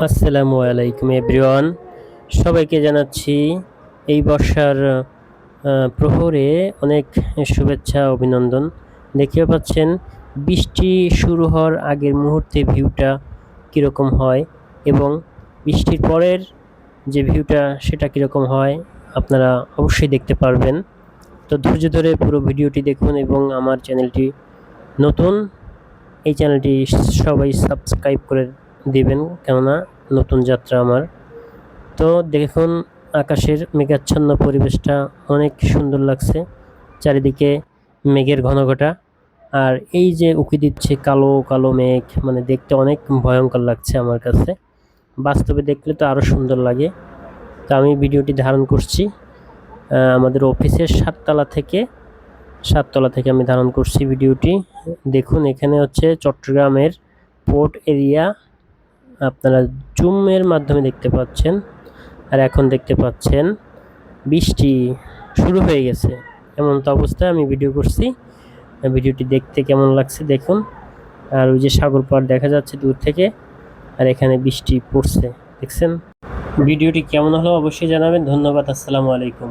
আসসালামু আলাইকুম এভরিওয়ান। সবাইকে জানাচ্ছি এই বর্ষার প্রহরে অনেক শুভেচ্ছা, অভিনন্দন। দেখতে পাচ্ছেন, বৃষ্টি শুরু হওয়ার আগের মুহূর্তে ভিউটা কীরকম হয় এবং বৃষ্টির পরের যে ভিউটা সেটা কীরকম হয় আপনারা অবশ্যই দেখতে পারবেন। তো ধৈর্য ধরে পুরো ভিডিওটি দেখুন এবং আমার চ্যানেলটি নতুন, এই চ্যানেলটি সবাই সাবস্ক্রাইব করে দিবেন, কেননা নতুন যাত্রা আমার। তো দেখুন, আকাশের মেঘাচ্ছন্ন পরিবেশটা অনেক সুন্দর লাগছে, চারিদিকে মেঘের ঘনঘটা। আর এই যে উঁকি দিচ্ছে কালো কালো মেঘ মানে দেখতে অনেক ভয়ঙ্কর লাগছে আমার কাছে। বাস্তবে দেখলে তো আরও সুন্দর লাগে। তো আমি ভিডিওটি ধারণ করছি আমাদের অফিসের সাততলা থেকে সাততলা থেকে আমি ধারণ করছি ভিডিওটি। দেখুন, এখানে হচ্ছে চট্টগ্রামের পোর্ট এরিয়া আপনারা জুমের মাধ্যমে দেখতে পাচ্ছেন। আর এখন দেখতে পাচ্ছেন, বৃষ্টি শুরু হয়ে গেছে। এমন তো অবস্থায় আমি ভিডিও করছি। ভিডিওটি দেখতে কেমন লাগছে দেখুন। আর ওই যে সাগর পাড় দেখা যাচ্ছে দূর থেকে, আর এখানে বৃষ্টি পড়ছে, দেখছেন? ভিডিওটি কেমন হলো অবশ্যই জানাবেন। ধন্যবাদ, আসসালামু আলাইকুম।